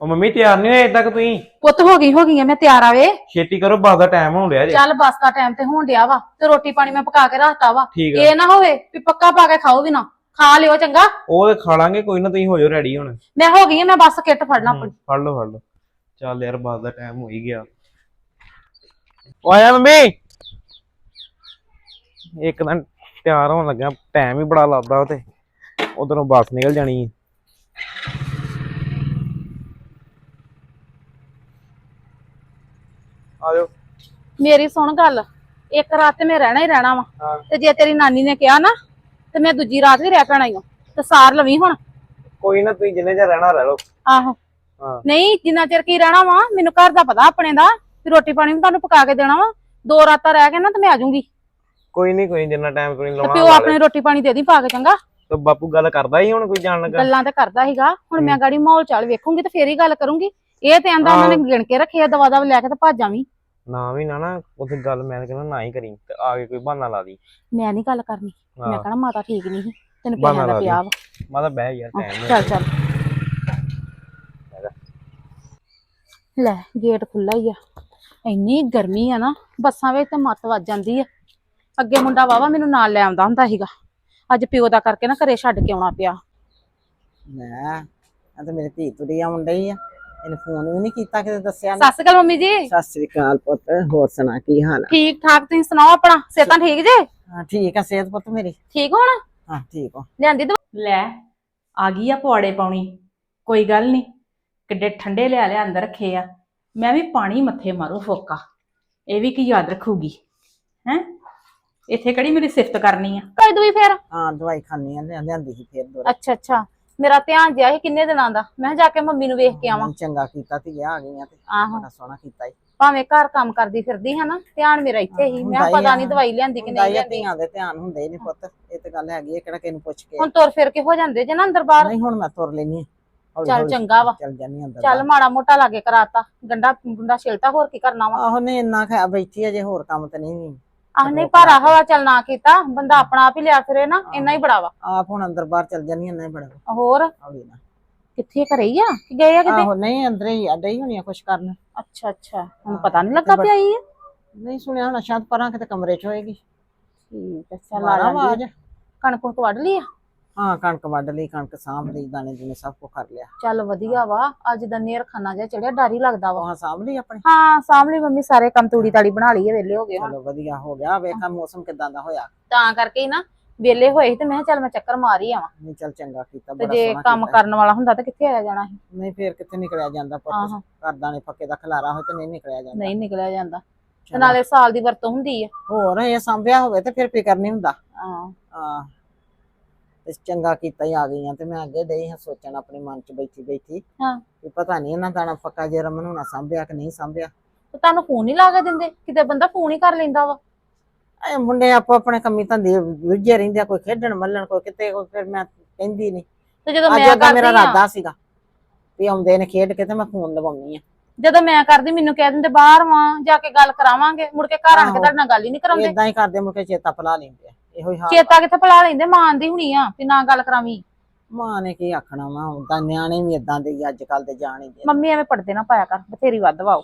ਉਹ ਮੰਮੀ ਤਿਆਰ ਨਹੀਂ ਹੋਏ ਤੱਕ ਤੁਸੀਂ? ਪੁੱਤ ਹੋ ਗਈ ਹੋ ਗਈ ਆ ਮੈਂ ਤਿਆਰ ਆਵੇ ਛੇਤੀ ਕਰੋ ਬਾਅਦ ਦਾ ਟਾਈਮ ਹੋਣ ਡਿਆ ਜੇ। ਚੱਲ ਬੱਸ ਦਾ ਟਾਈਮ ਤੇ ਹੋਣ ਡਿਆ ਵਾ ਤੇ ਰੋਟੀ ਪਾਣੀ ਮੈਂ ਪਕਾ ਕੇ ਰੱਖਤਾ ਵਾ। ਠੀਕ ਆ। ਇਹ ਨਾ ਹੋਵੇ ਵੀ ਪੱਕਾ ਪਾ ਕੇ ਖਾਓ ਵੀ ਨਾ। ਖਾ ਲਿਓ ਚੰਗਾ। ਉਹ ਤੇ ਖਾ ਲਾਂਗੇ ਕੋਈ ਨਾ ਤੁਸੀਂ ਹੋ ਜਾਓ ਰੈਡੀ ਹੁਣ। ਮੈਂ ਹੋ ਗਈ ਆ ਮੈਂ ਬੱਸ ਕਿੱਟ ਫੜਨਾ ਆਪਣੀ। ਫੜ ਲਓ ਫੜ ਲਓ। ਚੱਲ ਯਾਰ ਬਾਅਦ ਦਾ ਟਾਈਮ ਹੋ ਹੀ ਗਿਆ। ਉਹ ਆਇਆ ਮੰਮੀ। ਇੱਕ ਦਿਨ ਤਿਆਰ ਹੋਣ ਲੱਗਾ ਟਾਈਮ ਹੀ ਬੜਾ ਲੱਗਦਾ ਉਹ ਤੇ। ਉਧਰੋਂ ਬੱਸ ਨਿਕਲ ਜਾਣੀ ਆਜੋ ਮੇਰੀ ਸੁਣ ਗੱਲ ਇੱਕ ਰਾਤ ਤੇ ਮੈਂ ਰਹਿਣਾ ਹੀ ਰਹਿਣਾ ਵਾ। ਤੇ ਜੇ ਤੇਰੀ ਨਾਨੀ ਨੇ ਕਿਹਾ ਨਾ ਤੇ ਮੈਂ ਦੂਜੀ ਰਾਤ ਵੀ ਰਹਿ ਪੈਣਾ ਹੀ ਤੇ ਸਾਰ ਲਵੀ ਹੁਣ। ਕੋਈ ਨਾ ਤੁਸੀਂ ਜਿੰਨੇ ਚਿਰ ਰਹਿਣਾ ਰਹਿ ਲਓ। ਆਹੋ। ਨਹੀਂ ਜਿੰਨਾ ਚਿਰ ਕੀ ਰਹਿਣਾ ਵਾ ਮੈਨੂੰ ਘਰ ਦਾ ਪਤਾ ਆਪਣੇ ਦਾ ਵੀ ਰੋਟੀ ਪਾਣੀ ਵੀ ਤੁਹਾਨੂੰ ਪਕਾ ਕੇ ਦੇਣਾ ਵਾ। ਦੋ ਰਾਤਾਂ ਰਹਿ ਕੇ ਨਾ ਤੇ ਮੈਂ ਆ ਜਾਊਂਗੀ। ਕੋਈ ਨਹੀਂ ਕੋਈ ਜਿੰਨਾ ਟਾਈਮ ਤੁਸੀਂ ਤੇ ਲਾਉਣਾ ਪਿਓ ਆਪਣੇ ਰੋਟੀ ਪਾਣੀ ਦੇ ਦੀ ਪਾ ਕੇ ਚੰਗਾ? ਤੇ ਬਾਪੂ ਗੱਲ ਕਰਦਾ ਹੀ ਹੁਣ ਕੋਈ ਜਾਣ ਲੱਗਾ? ਗੱਲਾਂ ਤੇ ਕਰਦਾ ਸੀਗਾ। ਹੁਣ ਮੈਂ ਗਾੜੀ ਮਾਹੌਲ ਚਾਲ ਵੇਖੂੰਗੀ ਤੇ ਫੇਰ ਹੀ ਗੱਲ ਕਰੂੰਗੀ। ਇਹ ਤੇ ਆਂਦਾ ਉਹਨਾਂ ਨੇ ਗਿਣ ਕੇ ਰੱਖਿਆ ਦਵਾ ਦਵ ਲੈ ਕੇ ਤੇ ਭੱਜ ਜਾਵੀਂ ਨਾ ਵੀ ਨਾ ਨਾ ਉੱਥੇ ਗੱਲ ਮੈਂ ਕਹਿੰਦਾ ਨਾ ਹੀ ਕਰੀ ਤੇ ਆ ਕੇ ਕੋਈ ਬਹਾਨਾ ਲਾ ਦੀ। ਮੈਂ ਨਹੀਂ ਗੱਲ ਕਰਨੀ ਮੈਂ ਹਾਂ। ਕਹਣਾ ਮਾਤਾ ਠੀਕ ਨਹੀਂ ਸੀ ਤੈਨੂੰ ਪੈਸਿਆਂ ਦਾ ਲਾ ਪਿਆ ਵਾ। ਮੈਂ ਤਾਂ ਬਹਿ ਯਾਰ ਟਾਈਮ ਚੱਲ ਚੱਲ। ਲੈ ਗੇਟ ਖੁੱਲਾ ਹੀ ਆ। ਇੰਨੀ ਗਰਮੀ ਆ ਨਾ ਬੱਸਾਂ ਵਿੱਚ ਤੇ ਮੱਤ ਵੱਜ ਜਾਂਦੀ ਆ। ਅੱਗੇ ਮੁੰਡਾ ਵਾਵਾ ਮੈਨੂੰ ਨਾਲ ਲੈ ਆਉਂਦਾ ਹੁੰਦਾ ਸੀਗਾ। ਅੱਜ ਪਿਓ ਦਾ ਕਰਕੇ ਨਾ ਘਰੇ ਛੱਡ ਕੇ ਆਉਣਾ ਪਿਆ। ਲੈ ਆ ਤਾਂ ਮੇਰੀ ਧੀ ਤੁਰੀ ਆਉਣ ਡਈ ਆ। ਇਹਨੇ ਫੋਨ ਵੀ ਨਹੀਂ ਕੀਤਾ ਕਿਤੇ ਦੱਸਿਆ। ਸਤਿ ਸ਼੍ਰੀ ਅਕਾਲ ਮੰਮੀ ਜੀ। ਸਤਿ ਸ੍ਰੀ ਅਕਾਲ ਪੁੱਤ ਹੋਰ ਸੁਣਾ ਕੀ ਹਾਲ ਆ? ਠੀਕ ਠਾਕ ਤੁਸੀਂ ਸੁਣਾਓ ਆਪਣਾ? ਸਿਹਤਾਂ ਠੀਕ ਜੇ? ਹਾਂ ਠੀਕ ਆ ਸਿਹਤ ਪੁੱਤ ਮੇਰੀ। ਠੀਕ ਹੋਣ? ਹਾਂ ਠੀਕ ਆ। ਲਿਆਂਦੀ ਦਵਾ- ਲੈ ਆ ਗਈ ਆ ਪੌੜੇ ਪਾਉਣੀ। ਕੋਈ ਗੱਲ ਨਹੀਂ ਕਿੱਡੇ ਠੰਡੇ ਲਿਆ ਲਿਆ ਅੰਦਰ ਰੱਖੇ ਆ। ਮੈਂ ਵੀ ਪਾਣੀ ਮੱਥੇ ਮਾਰੂ ਫੋਕਾ। ਇਹ ਵੀ ਕੀ ਯਾਦ ਰੱਖੂਗੀ ਹੈ? ਇੱਥੇ ਕਿਹੜੀ ਮੇਰੀ ਸਿਫਤ ਕਰਨੀ ਆ? ਕਈ ਦੂਈ ਫੇਰ। ਹਾਂ ਦਵਾਈ ਖਾਣੀ ਆ ਲਿਆ- ਲਿਆਂਦੀ ਸੀ ਫੇਰ ਦੋ ਅੱਛਾ ਅੱਛਾ। ਮੇਰਾ ਧਿਆਨ ਜਿਆ ਸੀ ਕਿੰਨੇ ਦਿਨਾਂ ਦਾ। ਮੈਂ ਕਿਹਾ ਜਾ ਕੇ ਮੰਮੀ ਨੂੰ ਵੇਖ ਕੇ ਆਵਾਂ। ਚੰਗਾ ਕੀਤਾ ਧੀ ਆ ਗਈਆਂ ਤੇ ਆਹੋ। ਬੜਾ ਸੋਹਣਾ ਕੀਤਾ ਈ। ਭਾਵੇਂ ਘਰ ਕੰਮ ਕਰਦੀ ਫਿਰਦੀ ਹੈ ਨਾ ਧਿਆਨ ਮੇਰਾ ਇੱਥੇ ਹੀ। ਮੈਂ ਹੁੰਦਾ ਹੀ ਪਤਾ ਆ। ਨਹੀਂ ਦਵਾਈ ਲਿਆਂਦੀ ਕਿ ਨਹੀਂ ਹੀ ਆ, ਲਿਆਂਦੀ। ਧੀਆਂ ਦੇ ਧਿਆਨ ਹੁੰਦੇ ਨਹੀਂ ਪੁੱਤ। ਇਹ ਤੇ ਗੱਲ ਹੈਗੀ ਆ ਕਿਹੜਾ ਕਿਸੇ ਨੂੰ ਪੁੱਛ ਕੇ। ਹੁਣ ਤੁਰ ਫਿਰ ਕੇ ਹੋ ਜਾਂਦੇ ਜੇ ਨਾ ਅੰਦਰ ਬਾਹਰ। ਨਹੀਂ ਹੁਣ ਮੈਂ ਤੁਰ ਲੈਣੀ ਹੌਲੀ ਚੱਲ ਚੰਗਾ ਵਾ। ਚੱਲ ਜਾਨੀ ਅੰਦਰ ਚੱਲ ਮਾੜਾ ਮੋਟਾ ਲਾਗੇ ਕਰਾਤਾ। ਗੰਡਾ ਗੁੰਡਾ ਛਿਲਤਾ ਹੋਰ ਕੀ ਕਰਨਾ ਵਾ। ਆਹੋ ਨੇ ਇੰਨਾ ਖਾ ਬੈਠੀ ਅਜੇ ਹੋਰ ਕੰਮ ਤੇ ਨਹੀਂ। ਆਹ ਨਹੀਂ ਭਾਰਾ ਹਵਾ ਕੀਤਾ ਬੰਦਾ ਆਪਣਾ ਆਪ ਹੀ ਲਿਆ ਫਿਰੇ ਨਾ ਇੰਨਾ ਹੀ ਬੜਾ ਵਾ। ਆਪ ਹੁਣ ਅੰਦਰ ਬਾਹਰ ਚੱਲ ਜਾਨੀ ਇੰਨਾ ਹੀ ਬੜਾ ਵਾ। ਹੋਰ? ਨਾ ਕਿੱਥੇ ਘਰੇ ਹੀ ਆ? ਕਿ ਗਏ ਆ ਕਿਤੇ? ਆਹੋ ਨਹੀਂ ਅੰਦਰ ਹੀ ਆ ਡਈ ਹੋਣੀ ਆ ਕੁਛ ਕਰਨ। ਅੱਛਾ ਅੱਛਾ। ਹੁਣ ਪਤਾ ਨਹੀਂ ਲੱਗਾ ਪਿਆ ਹੀ ਆ? ਨਹੀਂ ਸੁਣਿਆ ਹੋਣਾ ਸ਼ਾਇਦ ਪਰਾਂ ਕਿਤੇ ਕਮਰੇ 'ਚ ਹੋਏਗੀ। ਠੀਕ ਹੈ ਚੱਲ ਆ ਮਾਰਾ ਜਾਂਦੀ ਆਵਾਜ਼। ਕਣਕ ਕੁਣਕ ਵੱਢ ਲਈ ਆ? ਹਾਂ ਕਣਕ ਵੱਢ ਲਈ ਕਣਕ ਸਾਂਭ ਲਈ ਦਾਣੇ ਦੂਣੇ ਸਭ ਕੁਝ ਕਰ ਲਿਆ। ਚੱਲ ਵਧੀਆ ਵਾ ਅੱਜ ਦਾ ਨੇਰ ਖਾਨਾ ਜਿਹਾ ਚੜਿਆ ਡਰ ਹੀ ਲੱਗਦਾ ਵਾ। ਹਾਂ ਸਾਂਭ ਲਈ ਆਪਣੇ? ਹਾਂ ਸਾਹਮਣੇ ਮੰਮੀ ਸਾਰੇ ਕੰਮ ਤੂੜੀ ਤਾੜੀ ਬਣਾ ਲਈ ਹੈ ਵੇਲੇ ਹੋ ਗਏ ਹੁਣ। ਚਲੋ ਵਧੀਆ ਹੋ ਗਿਆ ਵੇਖਾਂ ਮੌਸਮ ਕਿਦਾਂ ਦਾ ਹੋਇਆ। ਤਾਂ ਕਰਕੇ ਹੀ ਨਾ ਵੇਲੇ ਹੋਏ ਸੀ ਤੇ ਮੈਂ ਕਿਹਾ ਚੱਲ ਮੈਂ ਚੱਕਰ ਮਾਰ ਹੀ ਆਵਾਂ। ਨਹੀਂ ਚੱਲ ਚੰਗਾ ਕੀਤਾ ਤੇ ਬੜਾ ਜੇ ਸੋਹਣਾ ਕੰਮ ਕੀਤਾ। ਕਰਨ ਵਾਲਾ ਹੁੰਦਾ ਤਾਂ ਕਿੱਥੇ ਆਇਆ ਜਾਣਾ ਸੀ? ਨਹੀਂ ਫੇਰ ਕਿੱਥੇ ਨਿਕਲਿਆ ਜਾਂਦਾ ਪੁੱਤ? ਆਹੋ। ਘਰ ਦਾਣੇ ਪੱਕੇ ਦਾ ਖਲਾਰਾ ਹੋਏ ਤੇ ਨਹੀਂ ਨਿਕਲਿਆ ਜਾਂਦਾ। ਨਹੀਂ ਨਿਕਲਿਆ ਜਾਂਦਾ। ਤੇ ਚਲੋ। ਨਾਲੇ ਸਾਲ ਦੀ ਵਰਤੋਂ ਹੁੰਦੀ ਆ। ਹੋਰ ਇਹ ਸਾਂਭਿਆ ਹੋਵੇ ਤੇ ਫਿਰ ਫਿਕਰ ਨਹੀਂ ਹੁੰਦਾ। ਹਾਂ। ਹਾਂ। ਤੇ ਚੰਗਾ ਕੀਤਾ ਹੀ ਆ ਗਈਆਂ ਤੇ ਮੈਂ ਅੱਗੇ ਡਈ ਹਾਂ ਸੋਚਣ ਆਪਣੇ ਮਨ 'ਚ ਬੈਠੀ ਬੈਠੀ ਹਾਂ। ਵੀ ਪਤਾ ਨਹੀਂ ਇਹਨਾਂ ਦਾਣਾ ਪੱਕਾ ਜੇ ਰਮਨ ਹੋਣਾ ਸਾਂਭਿਆ ਕਿ ਨਹੀਂ ਸਾਂਭਿਆ। ਤੇ ਤੁਹਾਨੂੰ ਫੋਨ ਨਹੀਂ ਲਾ ਕੇ ਦਿੰਦੇ? ਕਿਤੇ ਬੰਦਾ ਫੋਨ ਹੀ ਕਰ ਲੈਂਦਾ ਵਾ। ਇਹ ਮੁੰਡੇ ਆਪੋ ਆਪਣੇ ਕੰਮੀ ਧੰਦੇ ਵਿਝੇ ਰਹਿੰਦੇ ਆ ਕੋਈ ਖੇਡਣ ਮੱਲਣ ਕੋਈ ਕਿਤੇ ਕੋਈ ਫਿਰ ਮੈਂ ਕਹਿੰਦੀ ਨਹੀਂ ਤੇ ਜਦੋਂ ਅੱਜ ਮੈਂ ਓਦਾਂ ਮੇਰਾ ਕਰਦੀ ਆ ਇਰਾਦਾ ਸੀਗਾ ਵੀ ਆਉਂਦੇ ਨੇ ਖੇਡ ਕੇ ਤੇ ਮੈਂ ਫੋਨ ਲਵਾਉਣੀ ਆ ਜਦੋਂ ਮੈਂ ਕਰਦੀ ਮੈਨੂੰ ਕਹਿ ਦਿੰਦੇ ਬਾਹਰ ਵਾਂ ਜਾ ਕੇ ਗੱਲ ਕਰਾਵਾਂਗੇ। ਮੁੜ ਕੇ ਘਰ ਆਣ ਕੇ ਆਹੋ। ਤੁਹਾਡੇ ਨਾਲ ਗੱਲ ਹੀ ਨਹੀਂ ਕਰਾਉਂਦੇ। ਇਦਾਂ ਹੀ ਕਰਦੇ ਮੁੜ ਕੇ ਚੇਤਾ ਭੁਲਾ ਲੈਂਦੇ ਆ। ਇਹੋ ਹੀ ਹਾਲ ਚੇਤਾ ਕਿੱਥੇ ਭੁਲਾ ਲੈਂਦੇ? ਮਾਂ ਦੀ ਹੁਣੀ ਆ ਵੀ ਨਾ ਗੱਲ ਕਰਾਵੀਂ ਮਾਂ ਨੇ ਕੀ ਆਖਣਾ ਵਾ ਉਦਾਂ ਨਿਆਣੇ ਵੀ ਇਦਾਂ ਦੇ ਹੀ ਅੱਜ ਕੱਲ ਦੇ ਜਾਣ ਦੇ ਮੰਮੀ ਐਵੇਂ ਪੜਦੇ ਨਾ ਪਾਇਆ ਕਰ ਬਥੇਰੀ ਵੱਧ ਵਾਓ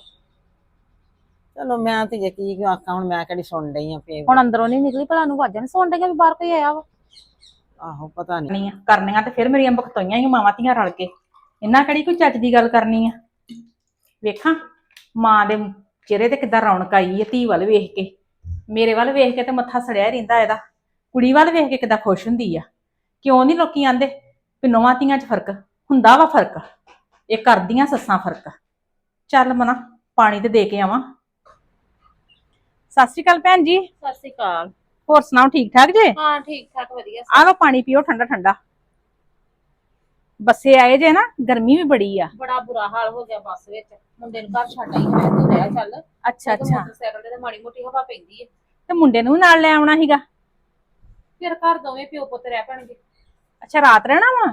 ਚਲੋ ਮੈਂ ਤੇ ਜੇ ਕੀ ਆਖਾਂ ਹੁਣ ਮੈਂ ਕਿਹੜੀ ਸੁਣ ਰਹੀ ਆ ਫੇਰ। ਹੁਣ ਅੰਦਰੋਂ ਨਹੀਂ ਨਿਕਲੀ ਭਲਾ ਨੂੰ ਵਾਜਾਂ ਸੁਣ ਡਈਆਂ ਵੀ ਬਾਹਰ ਕੋਈ ਆਇਆ ਵਾ। ਆਹੋ ਪਤਾ ਨਹੀਂ ਕਰਨੀਆਂ ਕਰਨੀਆਂ ਤੇ ਫਿਰ ਮੇਰੀਆਂ ਬਖਤੋਈਆਂ ਹੀ ਮਾਵਾਂ ਧੀਆਂ ਰਲ ਕੇ। ਇਹਨਾਂ ਕਿਹੜੀ ਕੋਈ ਚੱਜ ਦੀ ਗੱਲ ਕਰਨੀ ਆ? ਵੇਖਾਂ ਮਾਂ ਦੇ ਚਿਹਰੇ ਤੇ ਕਿੱਦਾਂ ਰੌਣਕ ਆਈ ਹੈ ਧੀ ਵੱਲ ਵੇਖ ਕੇ। ਮੇਰੇ ਵੱਲ ਵੇਖ ਕੇ ਤੇ ਮੱਥਾ ਸੜਿਆ ਹੀ ਰਹਿੰਦਾ ਇਹਦਾ। ਕੁੜੀ ਵੱਲ ਵੇਖ ਕੇ ਕਿੱਦਾਂ ਖੁਸ਼ ਹੁੰਦੀ ਆ। ਕਿਉਂ ਨਹੀਂ ਲੋਕੀ ਆਂਦੇ ਵੀ ਨੌਵਾਂ ਧੀਆਂ 'ਚ ਫ਼ਰਕ? ਹੁੰਦਾ ਵਾ ਫ਼ਰਕ। ਇਹ ਕਰਦੀਆਂ ਸੱਸਾਂ ਫ਼ਰਕ। ਚੱਲ ਮਨਾ ਪਾਣੀ ਤੇ ਦੇ ਕੇ ਆਵਾਂ। ਸਤਿ ਸ਼੍ਰੀ ਅਕਾਲ ਭੈਣ ਜੀ। ਸਤਿ ਸ਼੍ਰੀ ਅਕਾਲ। ਹੋਰ ਸੁਣਾਓ ਠੀਕ ਠਾਕ ਜੇ? ਹਾਂ ਠੀਕ ਠਾਕ ਵਧੀਆ। ਆ ਲਓ ਪਾਣੀ ਪੀਓ ਠੰਡਾ ਠੰਡਾ। ਬੱਸੇ ਆਏ ਜੇ ਨਾ ਗਰਮੀ ਵੀ ਬੜੀ ਆ। ਬੜਾ ਬੁਰਾ ਹਾਲ ਹੋ ਗਿਆ ਬੱਸ ਵਿੱਚ। ਮੁੰਡੇ ਨੂੰ ਘਰ ਛੱਡ ਆਈ ਮੈਂ ਤੂੰ ਰਹਿ ਚੱਲ। ਅੱਛਾ ਅੱਛਾ। ਮੋਟਰਸਾਈਕਲ ਤੇ ਮਾੜੀ ਮੋਟੀ ਹਵਾ ਪੈਂਦੀ ਹੈ ਤੇ ਮੁੰਡੇ ਨੂੰ ਨਾਲ ਲੈ ਆਉਣਾ ਸੀਗਾ। ਫਿਰ ਘਰ ਦੋਵੇਂ ਪਿਓ ਪੁੱਤ ਰਹਿ ਪੈਣਗੇ। ਅੱਛਾ ਰਾਤ ਰਹਿਣਾ ਵਾ?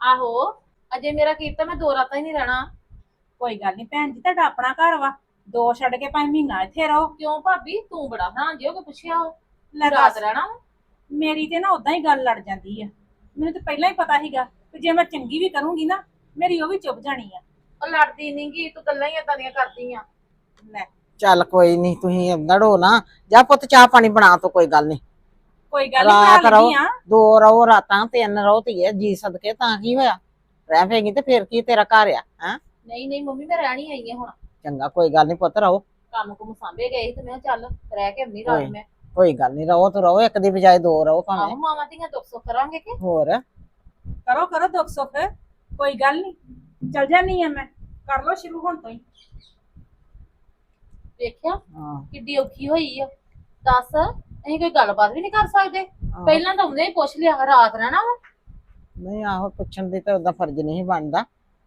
ਆਹੋ ਅਜੇ ਮੇਰਾ ਕੀਤਾ ਮੈਂ ਦੋ ਰਾਤਾਂ ਹੀ ਨਹੀਂ ਰਹਿਣਾ। ਕੋਈ ਗੱਲ ਨਹੀਂ ਭੈਣ ਜੀ ਤੁਹਾਡਾ ਆਪਣਾ ਘਰ ਵਾ। ਦੋ ਛੱਡ ਕੇ ਪੰਜ ਮਹੀਨਾ ਇੱਥੇ ਰਹੋ। ਕਿਉਂ ਭਾਬੀ? ਤੂੰ ਬੜਾ ਹਾਂ ਜਿਓ ਕਿ ਪੁੱਛਿਆ। ਲੈ ਰਾਤ ਦੱਸ। ਰਹਿਣਾ ਵਾ? ਮੇਰੀ ਤੇ ਨਾ ਉਦਾਂ ਹੀ ਗੱਲ ਲੜ ਜਾਂਦੀ ਆ। ਮੈਨੂੰ ਤੇ ਪਹਿਲਾਂ ਹੀ ਪਤਾ ਸੀਗਾ ਕਿ ਜੇ ਮੈਂ ਚੰਗੀ ਵੀ ਕਰੂੰਗੀ ਨਾ ਮੇਰੀ ਉਹ ਵੀ ਚੁੱਪ ਜਾਣੀ ਆ। ਉਹ ਲੜਦੀ ਨੀ ਗੀ ਤੂੰ ਗੱਲਾਂ ਹੀ ਏਦਾਂ ਦੀਆਂ ਕਰਦੀ ਆ। ਲੈ। ਚੱਲ ਕੋਈ ਨਹੀਂ ਤੁਸੀਂ ਲੜੋ ਨਾ। ਜਾ ਪੁੱਤ ਚਾਹ ਪਾਣੀ ਬਣਾ ਤੋ ਕੋਈ ਗੱਲ ਨਹੀਂ ਕੋਈ ਗੱਲ ਰਾਤ ਨਹੀਂ ਰਹੋ ਲੱਗੀ ਆ। ਦੋ ਰਹੋ ਰਾਤਾਂ ਤਿੰਨ ਰਹੋ ਧੀਏ ਜੀ ਸਦਕੇ ਤਾਂ ਕੀ ਹੋਇਆ। ਰਹਿ ਪਏਗੀ ਤੇ ਫੇਰ ਕੀ ਤੇਰਾ ਘਰ ਆ ਹੈ? ਨਹੀਂ ਨਹੀਂ ਮੰਮੀ ਮੈਂ ਰਹਿਣੀ ਆਈ ਆ ਹੁਣ। ਚੰਗਾ ਕੋਈ ਗੱਲ ਨਹੀਂ ਪੁੱਤ ਰਹੋ। ਕੰਮ ਕੁਮ ਸਾਂਭੇ ਗਏ ਸੀ ਤੇ ਮੈਂ ਕਿਹਾ ਚੱਲ ਰਹਿ ਕੇ ਅੰਨੀ ਰਾਤ ਮੈਂ। ਕੋਈ ਗੱਲ ਨਹੀਂ ਰਹੋ ਤੇ ਰਹੋ ਇੱਕ ਦੀ ਬਜਾਏ ਦੋ ਰਹੋ ਆਹੋ ਭਾਵੇਂ ਮਾਵਾਂ ਧੀਆਂ ਦੁੱਖ ਸੁੱਖ ਕਰਾਂਗੇ ਕਿ? ਹੋਰ? ਕਰੋ ਕਰੋ ਦੁੱਖ ਸੁੱਖ ਕੋਈ ਗੱਲ ਨਹੀਂ ਚਲ ਜਾਨੀ ਆ ਮੈਂ ਕਰ ਲੋ ਸ਼ੁਰੂ ਹੁਣ ਤੋਂ ਹੀ। ਵੇਖਿਆ ਹਾਂ। ਕਿੱਡੀ ਔਖੀ ਹੋਈ ਆ। ਦੱਸ ਅਸੀਂ ਕੋਈ ਗੱਲਬਾਤ ਵੀ ਨਹੀਂ ਕਰ ਸਕਦੇ। ਆਹੋ। ਪਹਿਲਾਂ ਤਾਂ ਉਹਨੇ ਹੀ ਪੁੱਛ ਲਿਆ ਰਾਤ ਰਹਿਣਾ ਵਾ। ਨਹੀਂ ਆਹੋ ਪੁੱਛਣ ਦੀ ਤਾਂ ਉਹਦਾ ਫਰਜ਼ ਨਹੀਂ ਬਣਦਾ।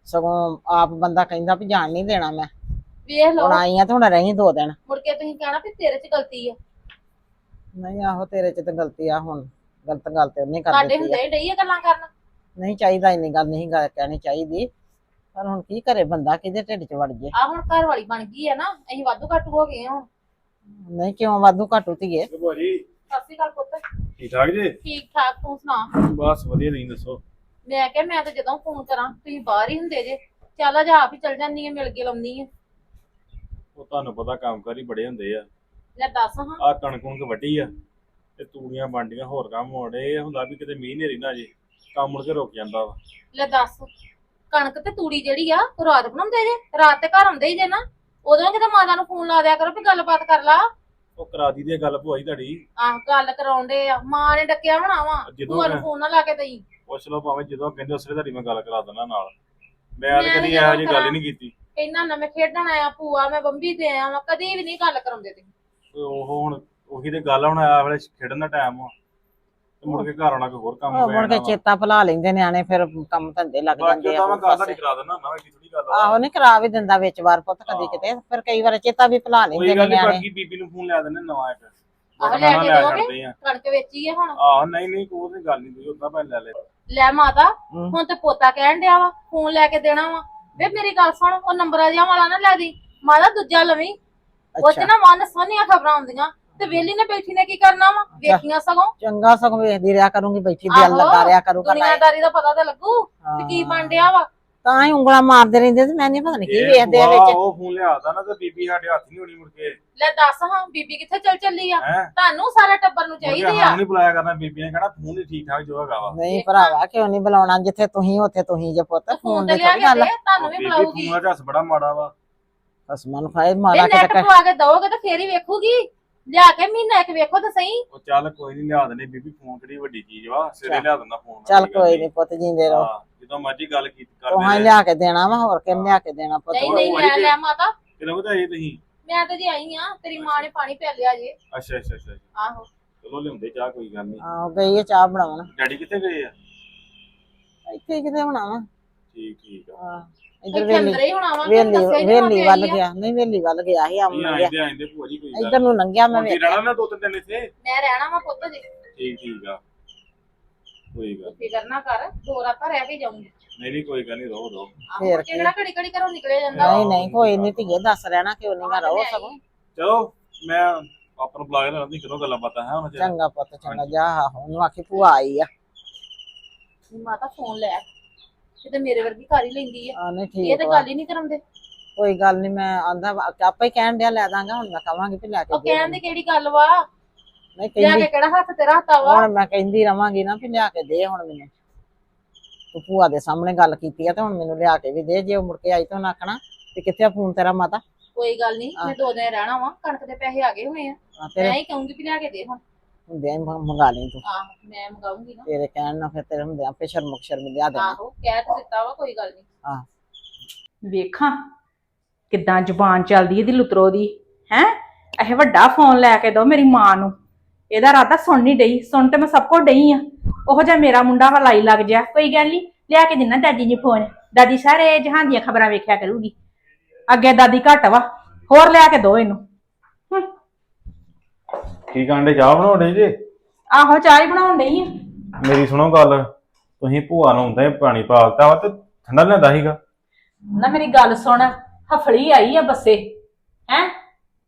ਸਗੋਂ ਆਪ ਬੰਦਾ ਕਹਿੰਦਾ ਵੀ ਜਾਣ ਨਹੀਂ ਦੇਣਾ ਮੈਂ। ਵੇਖ ਲਓ। ਹੁਣ ਆਈ ਆ ਤੇ ਹੁਣ ਰਹੀ ਦੋ ਦਿਨ। ਮੁੜ ਕੇ ਤੁਸੀਂ ਕਹਿਣਾ ਵੀ ਤੇਰੇ 'ਚ ਗਲਤੀ ਆ। ਨਹੀਂ ਆਹੋ ਤੇਰੇ ਚ ਤੇ ਗਲਤੀ ਆ ਹੁਣ ਗਲਤ ਗੱਲ ਤੇ ਉਹਨੇ ਕਰ ਸਾਡੇ ਦਿੱਤੀ ਆ। ਹੁੰਦੇ ਹੀ ਡਈ ਆ ਗੱਲਾਂ ਕਰਨ। ਨਹੀਂ ਚਾਹੀਦਾ ਇੰਨੀ ਗੱਲ ਨਹੀਂ ਗੱਲ ਕਹਿਣੀ ਚਾਹੀਦੀ। ਪਰ ਹੁਣ ਕੀ ਕਰੇ ਬੰਦਾ ਕਿਹਦੇ ਢਿੱਡ ਚ ਵੜ ਜੇ? ਆ ਹੁਣ ਘਰ ਵਾਲੀ ਬਣ ਗਈ ਆ ਨਾ ਅਸੀਂ ਵਾਧੂ ਘੱਟ ਹੋ ਗਏ ਹੁਣ ਨਹੀਂ ਕਿਉਂ? ਵਾਧੂ ਘਾਟੂ ਧੀਏ ਭਾਜੀ ਸਤਿ ਸ਼੍ਰੀ ਅਕਾਲ ਪੁੱਤ। ਠੀਕ ਠਾਕ ਜੀ? ਠੀਕ ਠਾਕ ਤੂੰ ਸੁਣਾ? ਬਸ ਵਧੀਆ ਨਹੀਂ ਦੱਸੋ? ਮੈਂ ਕਿਹਾ ਮੈਂ ਤਾਂ ਜਦੋਂ ਫੋਨ ਕਰਾਂ ਤੁਸੀਂ ਬਾਹਰ ਹੀ ਹੁੰਦੇ ਜੇ। ਚੱਲ ਆ ਜਾ ਆਪ ਹੀ ਚੱਲ ਜਾਂਦੀ ਆ ਮਿਲ ਕੇ ਲਾਉਣੀ ਆ। ਉਹ ਤੁਹਾਨੂੰ ਪਤਾ ਕੰਮਕਾਰ ਹੀ ਬੜੇ ਹੁੰਦੇ ਆ। ਲੈ ਦੱਸ ਹਾਂ। ਆ ਕਣਕ ਕੁਣਕ ਵੱਢੀ ਆ ਤੇ ਤੂੜੀਆਂ ਬਾਂਡੀਆਂ ਹੋਰ ਕੰਮ ਇਹ ਹੁੰਦਾ ਵੀ ਕਿਤੇ ਮੀਂਹ ਨੇਰੀ ਨਾ ਜੇ ਕੰਮ ਮੁੜ ਕੇ ਰੁਕ ਜਾਂਦਾ ਵਾ। ਲੈ ਦੱਸ ਕਣਕ ਤੇ ਤੂੜੀ ਜਿਹੜੀ ਆ ਉਹ ਰਾਤ ਬਣਾਉਂਦੇ ਜੇ? ਰਾਤ ਤੇ ਘਰ ਆਉਂਦੇ ਹੀ ਜੇ ਨਾ? ਉਦੋਂ ਕਿਤੇ ਮਾਤਾ ਨੂੰ ਫੋਨ ਲਾ ਦਿਆ ਕਰੋ ਵੀ ਗੱਲਬਾਤ ਕਰ ਲਾ। ਉਹ ਕਰਾਦੀ ਦੀ ਗੱਲ ਭੁਆਈ ਤੁਹਾਡੀ। ਆਹ ਗੱਲ ਕਰਾਉਂਦੇ ਆ। ਮਾਂ ਨੇ ਡੱਕਿਆ ਹੋਣਾ ਵਾ। ਜਦੋਂ ਭੂਆ ਨੂੰ ਮੈਂ- ਫੋਨ ਨਾ ਲਾ ਕੇ ਦਈ। ਪੁੱਛ ਲਓ ਭਾਵੇਂ ਜਦੋਂ ਕਹਿੰਦੇ ਉਸਲੇ ਤੁਹਾਡੀ ਮੈਂ ਗੱਲ ਕਰਾ ਦਿੰਦਾ ਨਾਲ। ਮੈਂ ਮੈਂ ਕਦੀ ਨੀ ਇਹੋ ਜੀ ਕਰਾਂ। ਗੱਲ ਹੀ ਨਹੀਂ ਕੀਤੀ। ਕਹਿੰਦਾ ਨਾ ਮੈਂ ਖੇਡਣ ਆਇਆ ਭੂਆ ਮੈਂ ਬੰਬੀ ਤੇ ਆਇਆ ਵਾਂ। ਕਦੀ ਵੀ ਨਹੀਂ ਗੱਲ ਕਰਾਉਂਦੇ ਤੇ ਉਹ ਹੁਣ ਉਹੀ ਤੇ ਗੱਲ ਹੁਣ ਆ ਵੇਲੇ ਖੇਡਣ ਦਾ ਟਾਈਮ ਆ। ਤੇ ਮੁੜ ਕੇ ਘਰ ਆਉਣਾ ਕੋਈ ਹੋਰ ਕੰਮ ਉਹ ਪੈ ਮੁੜ ਕੇ ਜਾਣਾ ਵਾ। ਚੇਤਾ ਭੁਲਾ ਲੈਂਦੇ ਨਿਆਣੇ ਫਿਰ ਕੰਮ ਧੰਦੇ ਲੱਗ ਬਾਕੀ ਜਾਂਦੇ ਤਾਂ ਆ ਮੈਂ ਹੋਰ ਗੱਲ ਪਾਸੇ। ਤੁਹਾਡੀ ਕਰਾ ਦਿੰਦਾ ਨਾ ਐਡੀ ਥੋੜੀ ਗੱਲ ਆ ਆਹੋ ਨਹੀਂ ਕਰਾ ਵੀ ਦਿੰਦਾ ਵਿੱਚ ਵਾਰ ਪੁੱਤ ਕਦੀ ਹਾਂ। ਕਿਤੇ ਫਿਰ ਕਈ ਵਾਰ ਚੇਤਾ ਵੀ ਭੁਲਾ ਲੈਂਦੇ ਕੋਈ ਨੇ ਗੱਲ ਨਹੀਂ ਨਿਆਣੇ ਬਾਕੀ ਬੀਬੀ ਨੂੰ ਫੋਨ ਲਿਆ ਦਿੰਦੇ ਨਵਾਂ ਇੱਕ ਆਹੋ, ਲੈ ਕੇ ਲਿਆ ਦੋਗੇ? ਕਰਦੇ ਆ ਕਣਕ ਵੇਚੀ ਆ ਹੁਣ ਆਹ ਨਹੀਂ ਨਹੀਂ ਕੋਈ ਗੱਲ ਨਹੀਂ ਕੋਈ ਉਦਾਂ ਭਾਵੇਂ ਲੈ ਲੈ ਲੈ ਮਾਤਾ। ਹੁਣ ਤੇ ਪੋਤਾ ਕਹਿਣ ਡਿਆ ਵਾ ਫੋਨ ਲੈ ਕੇ ਦੇਣਾ ਵਾ ਵੇ ਮੇਰੀ ਗੱਲ ਸੁਣ ਉਹ ਨੰਬਰਾਂ ਜਿਹਾ ਵਾਲਾ ਨਾ ਲੈ ਦੀ ਮਾਤਾ ਦੂਜਾ ਲਵੀਂ ਉਹ ਅੱਛਾ ਨਾ ਮਨ ਸੋਹਣੀਆਂ ਖਬਰਾਂ ਹੁੰਦੀਆਂ ਤੇ ਵੇਲੀ ਨੇ ਬੈਠੀ ਨੇ ਕੀ ਕਰਨਾ ਵਾ? ਵੇਖੀਆਂ ਸਗੋਂ। ਚੰਗਾ ਸਗੋਂ ਵੇਖਦੀ ਰਿਹਾ ਕਰੂੰਗੀ ਬੈਠੀ ਦਿਲ ਲਗਾ ਰਿਆ ਕਰੂਗਾ ਦੁਨੀਆਦਾਰੀ ਦਾ ਪਤਾ ਤਾਂ ਲੱਗੂ ਤੇ ਕੀ ਬਣ ਡਿਆ ਵਾ। ਤਾਂ ਹੀ ਉਂਗਲਾਂ ਮਾਰਦੇ ਰਹਿੰਦੇ ਤੇ ਮੈਂ ਨਹੀਂ ਪਤਾ ਨਹੀਂ ਕੀ ਵੇਖਦੇ ਆ ਵਿੱਚ। ਉਹ ਫੋਨ ਲਿਆਦਾ ਨਾ ਤੇ ਬੀਬੀ ਸਾਡੇ ਹੱਥ ਨਹੀਂ ਹੋਣੀ ਮੁੜ ਕੇ। ਲੈ ਦੱਸ ਹਾਂ ਬੀਬੀ ਕਿੱਥੇ ਚੱਲ ਚੱਲੀ ਆ? ਤੁਹਾਨੂੰ ਸਾਰੇ ਟੱਬਰ ਨੂੰ ਮੁੜ ਕੇ ਚਾਹੀਦੀ ਆ। ਨਹੀਂ ਬੁਲਾਇਆ ਕਰਨਾ ਬੀਬੀ ਨੇ ਕਹਿਣਾ ਫੋਨ ਹੀ ਠੀਕ ਠਾਕ ਜੋ ਹੈਗਾ ਵਾ। ਨਹੀਂ ਭਰਾਵਾ ਕਿਉਂ ਨਹੀਂ ਬੁਲਾਉਣਾ? ਜਿੱਥੇ ਤੁਸੀਂ ਉੱਥੇ ਤੁਸੀਂ ਜੇ ਪੁੱਤ ਫੋਨ ਤੇ ਦੇ ਲਿਆ ਥੋੜੀ ਕੇ ਗੱਲ ਦੇ ਤੁਹਾਨੂੰ ਵੀ ਬੀਬੀ ਬੁਲਾਊਗੀ। ਫੋਨ ਦਾ ਝੱਸ ਬੜਾ ਮਾੜਾ ਵਾ। ਕਸਮਾਂ ਨੂੰ ਖਾਏ ਇਹ ਮਾਰਾ ਨੈਟ ਕਿਤੇ ਪਵਾ ਕੇ ਦਓਗੇ ਤਾਂ ਫੇਰ ਹੀ ਵੇਖੂਗੀ। ਲਿਆ ਕੇ ਮਹੀਨਾ ਇੱਕ ਵੇਖੋ ਤਾਂ ਸਹੀ। ਉਹ ਚੱਲ ਕੋਈ ਨਹੀਂ ਲਿਆ ਦਿੰਦੇ ਬੀਬੀ ਫੋਨ ਕਿਹੜੀ ਵੱਡੀ ਚੀਜ਼ ਵਾ? ਸਿਰੇ। ਲਿਆ ਦਿੰਦਾ ਫੋਨ ਚੱਲ ਕੋਈ ਨਹੀਂ ਪੁੱਤ ਜਿੰਦੇ ਰਹੋ। ਹਾਂ ਜਦੋਂ ਮਰਜ਼ੀ ਗੱਲ ਕੀਤੀ ਤੁਹਾਂ ਹੀ ਕਰਦੇ ਲਿਆ ਕੇ ਦੇਣਾ ਵਾ ਹੋਰ ਕਿੰਨੇ ਲਿਆ ਕੇ ਦੇਣਾ ਪੁੱਤ? ਨਹੀਂ ਨਹੀਂ ਲੈ ਤੇ- ਲੈ ਮਾਤਾ ਕਿਹਨੇ ਵਧਾਈ ਤੁਸੀਂ। ਮੈਂ ਤਾਂ ਜੀ ਆਈ ਆ ਤੇਰੀ ਮਾਂ ਨੇ ਪਾਣੀ ਪਿਆ ਲਿਆ ਜੇ। ਅੱਛਾ ਅੱਛਾ ਅੱਛਾ ਆਹੋ। ਚਲੋ ਲਿਆਉਂਦੇ ਚਾਹ ਕੋਈ ਗੱਲ ਨਹੀਂ ਆਹੋ ਗਈ ਹੈ ਚਾਹ ਬਣਾਉਣ। ਡੈਡੀ ਕਿੱਥੇ ਗਏ ਆ? ਇੱਥੇ ਕਿਤੇ ਬਣਾਵਾ। ਠੀਕ ਠੀਕ ਆ। ਹਾਂ। ਇਧਰ ਇੱਥੇ ਵੇਲੀ ਅੰਦਰ ਹੀ ਹੋਣਾ ਵਾ ਵੇਲੀ ਦੱਸਿਆ ਹੀ ਨੀ ਵੇਲੀ ਮੈਂ ਵੱਲ ਆਈ ਆ। ਗਿਆ। ਨਹੀਂ ਵੇਲੀ ਵੱਲ ਗਿਆ ਸੀ ਆਮ ਨਹੀਂ ਲੰਘਿਆ ਆਇਂਦੇ ਆਇਂਦੇ ਭੂਆ ਜੀ ਕੋਈ ਗੱਲ ਇੱਧਰ ਨੂੰ ਲੰਘਿਆ ਮੈਂ ਹੁਣ ਵੇਖਿਆ ਰਹਿਣਾ ਨਾ ਦੋ ਤਿੰਨ ਦਿਨ ਇੱਥੇ? ਮੈਂ ਰਹਿਣਾ ਵਾ ਪੁੱਤ ਜੀ। ਠੀਕ ਠੀਕ ਆ। ਕੋਈ ਗੱਲ ਫਿਕਰ ਨਾ ਕਰ ਦੋ ਰਾਤਾਂ ਰਹਿ ਕੇ ਜਾਊਂਗੀ। ਨਹੀਂ ਨਹੀਂ ਕੋਈ ਗੱਲ ਨਹੀਂ ਰਹੋ ਰਹੋ ਫੇਰ ਆਹੋ ਕਿਹੜਾ ਘੜੀ ਘੜੀ ਘਰੋਂ ਨਿਕਲੇ ਜਾਂਦਾ ਵਾ। ਨਹੀਂ ਨਹੀਂ ਕੋਈ ਨਹੀਂ ਧੀਏ ਦੱਸ ਰਹਿਣਾ ਕਿਉਂ ਨਹੀਂ ਮੈਂ ਰਹੋ ਸਗੋਂ। ਚਲੋ ਮੈਂ ਆਪਾਂ ਨੂੰ ਬੁਲਾ ਕੇ ਲੈਣਾ ਕਦੋਂ ਗੱਲਾਂ ਬਾਤਾਂ ਹੈ ਹੁਣ ਜੇ। ਚੰਗਾ ਪੁੱਤ ਚੰਗਾ ਜਾ ਉਹਨੂੰ ਆਖੀ ਭੂਆ ਆਈ ਆ। ਮਾਤਾ ਫੋਨ ਲੈ। ਕਿਤੇ ਮੇਰੇ ਵਰਗੀ ਕਰ ਹੀ ਲੈਂਦੀ ਆ। ਆ ਨਹੀਂ ਇਹ ਠੀਕ ਤਾਂ ਵਾ ਗੱਲ ਹੀ ਨਹੀਂ ਕਰਾਉਂਦੇ। ਕੋਈ ਗੱਲ ਨਹੀਂ ਮੈਂ ਆਂਦਾ ਆਪੇ ਹੀ ਕਹਿਣ ਡਿਆ ਲੈ ਦਾਂਗਾ ਹੁਣ ਮੈਂ ਕਵਾਂਗੀ ਵੀ ਲੈ ਕੇ ਉਹ ਦੇ ਕਹਿਣ ਦੀ ਕਿਹੜੀ ਗੱਲ ਵਾ? ਨਹੀਂ ਲਿਆ ਕਹਿੰਦੀ ਕੇ ਕਿਹੜਾ ਹੱਥ ਤੇ ਰੱਖਤਾ ਵਾ? ਹੁਣ ਮੈਂ ਕਹਿੰਦੀ ਰਵਾਂਗੀ ਨਾ ਵੀ ਲਿਆ ਕੇ ਦੇ ਹੁਣ ਮੈਨੂੰ। ਤੂੰ ਭੂਆ ਦੇ ਸਾਹਮਣੇ ਗੱਲ ਕੀਤੀ ਆ ਤੇ ਹੁਣ ਮੈਨੂੰ ਲਿਆ ਕੇ ਵੀ ਦੇ ਜੇ ਉਹ ਮੁੜ ਕੇ ਆਈ ਤਾਂ ਉਹਨੇ ਆਖਣਾ ਵੀ ਕਿੱਥੇ ਆ ਫੋਨ ਤੇਰਾ ਮਾਤਾ? ਕੋਈ ਗੱਲ ਨਹੀਂ ਮੈਂ ਦੋ ਦਿਨ ਰਹਿਣਾ ਵਾ ਕਣਕ ਦੇ ਪੈਸੇ ਆ ਗਏ ਹੋਏ ਆ। ਆ ਤੇਰੇ ਮੈਂ ਹੀ ਕਹੂੰਗੀ ਵੀ ਲਿਆ ਕੇ ਦੇ ਹੁਣ। ਹੁੰਦਿਆਂ ਹੀ ਮੰਗਾ ਲਈ ਤੂੰ। ਆਹ ਮੈਂ ਮੰਗਾਉਂਗੀ ਨਾ। ਤੇਰੇ ਕਹਿਣ ਨਾਲ ਫਿਰ ਤੇਰੇ ਹੁੰਦਿਆਂ ਆਪੇ ਸ਼ਰਮ ਸ਼ਰਮ ਲਿਆ ਦੇਣਾ ਆਹੋ ਕਹਿ ਤਾਂ ਦਿੱਤਾ ਵਾ ਕੋਈ ਗੱਲ ਨਹੀਂ। ਵੇਖਾਂ ਕਿੱਦਾਂ ਜ਼ੁਬਾਨ ਚੱਲਦੀ ਇਹਦੀ ਲੁਤਰੋ ਦੀ ਹੈ? ਇਹ ਵੱਡਾ ਫੋਨ ਲੈ ਕੇ ਦੋ ਮੇਰੀ ਮਾਂ ਨੂੰ। ਇਹਦਾ ਰਾਤਾ ਸੁਣ ਨਹੀਂ ਡਈ ਸੁਣ ਤੇ ਮੈਂ ਸਭ ਕੁਝ ਡਈ ਆ। ਉਹੋ ਜਿਹਾ ਮੇਰਾ ਮੁੰਡਾ ਵਾ ਲਾਈ ਲੱਗ ਜਾ ਕੋਈ ਗੱਲ ਨਹੀਂ ਲਿਆ ਕੇ ਦਿਨਾ ਦਾਦੀ ਜੀ ਫੋਨ। ਦਾਦੀ ਸਾਰੇ ਜਹਾਨ ਦੀਆਂ ਖਬਰਾਂ ਵੇਖਿਆ ਕਰੂਗੀ। ਅੱਗੇ ਦਾਦੀ ਘੱਟ ਵਾ ਹੋਰ ਲਿਆ ਕੇ ਦੋ ਇਹਨੂੰ। ਕੀ ਕਾਂਡੇ ਚਾਹ ਬਣਾਉਂਦੇ ਜੇ? ਆਹੋ ਚਾਹ ਹੀ ਬਣਾਉਣ ਡਈ ਆ। ਮੇਰੀ ਸੁਣੋ ਗੱਲ ਤੁਸੀਂ ਭੂਆ ਨੂੰ ਹੁੰਦਾ ਪਾਣੀ ਪਾਲਤਾ ਵਾ ਤੇ ਠੰਡਾ ਲਿਆਂਦਾ ਸੀਗਾ? ਨਾ ਮੇਰੀ ਗੱਲ ਸੁਣ ਹਫਲੀ ਆਈ ਆ ਬੱਸੇ ਹੈ?